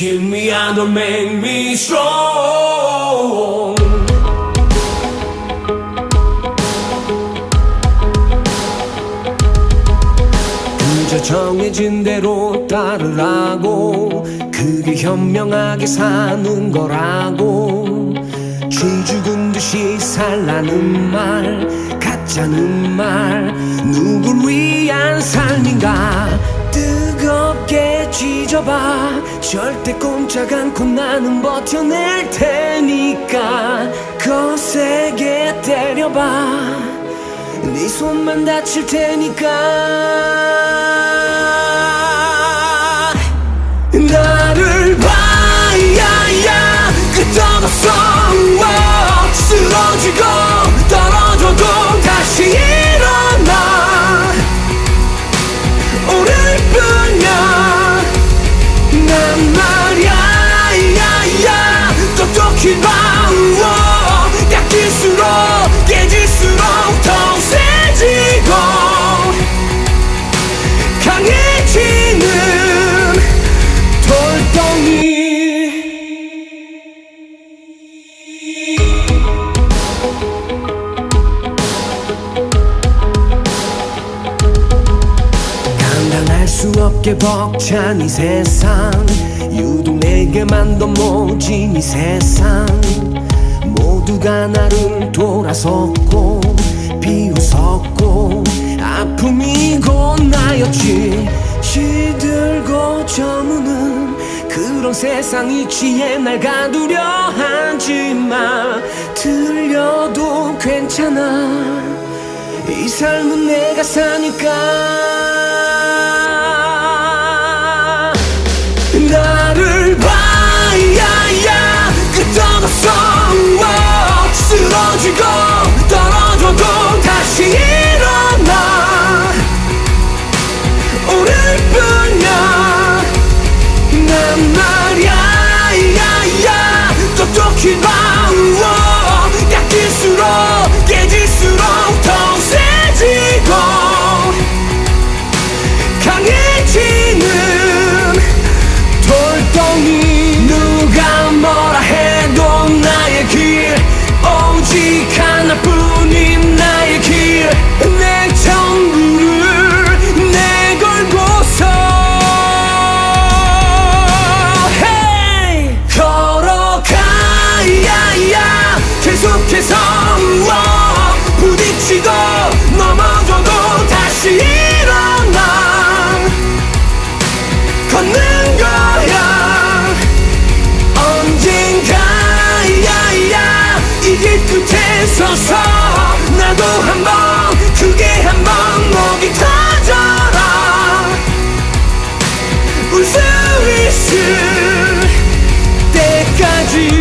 Kill me and don't make me strong. 그저 정해진 대로 따르라고 그게 현명하게 사는 거라고. 쥐 죽은 듯이 살라는 말 가짜는 말 누굴 위한 삶인가 쥐져봐. 절대 꼼짝 않고 나는 버텨낼 테니까. 거세게 때려봐. 네 손만 다칠 테니까 감당할 수 없게 벅찬 이 세상. 유독 내게만 더 모진 이 세상. 모두가 나를 돌아섰고 비웃었고 아픔이 곧 나였지. 시들고 저무는 그런 세상 이치에 날 가두려 하지마 들려도 괜찮아. 이 삶은 내가 사니까 부딪히고 떨어져도 다시 일어나. 오를 뿐이야. 난 말야 야야. 똑똑히 봐. de